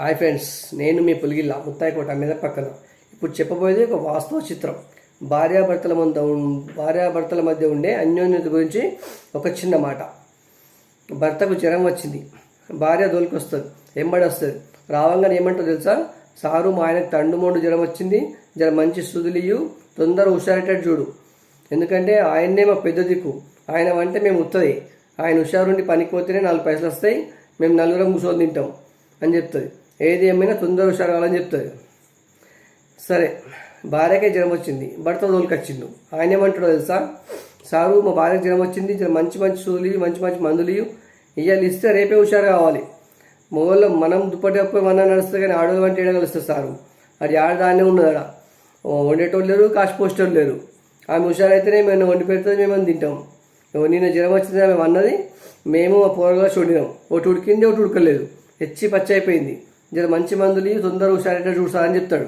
Hi friends నేను మీ పులిగిల్ల ముత్తాయికోట మీద పక్కన. ఇప్పుడు చెప్పబోయేది ఒక వాస్తవ చిత్రం. భార్యాభర్తల మధ్య ఉం- భార్యాభర్తల మధ్య ఉండే అన్యోన్యత గురించి ఒక చిన్న మాట. భర్తకు జ్వరం వచ్చింది. భార్య దోలికొస్తుంది. ఎంబడి వస్తుంది. రావంగానే ఏమంటో తెలుసా? సారు మా ఆయనకు తండు మొండు జ్వరం వచ్చింది. జర మంచి సుదులియు తొందర హుషారేటట్టు చూడు. ఎందుకంటే ఆయన్నే మా పెద్ద దిక్కు. ఆయన అంటే మేము ఉత్తది. ఆయన హుషారుండి పనికి పోతేనే నాలుగు పైసలు వస్తాయి. మేము నలుగురం కూర్చొని తింటాం అని చెప్తుంది. ఏది ఏమైనా తొందర హుషారు కావాలని చెప్తుంది సరే భార్యకే జ్వరం వచ్చింది. భర్త తోలుకొచ్చిండు. ఆయన ఏమంటాడో తెలుసా? సారు మా భార్యకి జ్వరం వచ్చింది. మంచి మంచి సూదులు మంచి మంచి మందులు ఇయ్యి. ఇవాళ ఇస్తే రేపే హుషారు కావాలి. మొగోళ్ళు మనం దుప్పటి మన నడుస్తుంది కానీ ఆడవాళ్ళు వంటి ఏడ కలుస్తుంది సారు? అది ఆడదాన్నే ఉన్నది ఆడ వండేటోళ్ళు లేరు కాసి పోస్టోళ్ళు లేరు. ఆమె హుషారైతేనే మేము వండి పెడితే మేము తింటాం. నిన్న జ్వరం వచ్చింది మేము అన్నది మేము మా పోరగా చూడినాం. ఒకటి ఉడికింది ఒకటి ఉడకలేదు హెచ్చి పచ్చి అయిపోయింది. జర మంచి మందులు ఇయ్యి, తొందర హుషారైతే చూసా అని చెప్తాడు.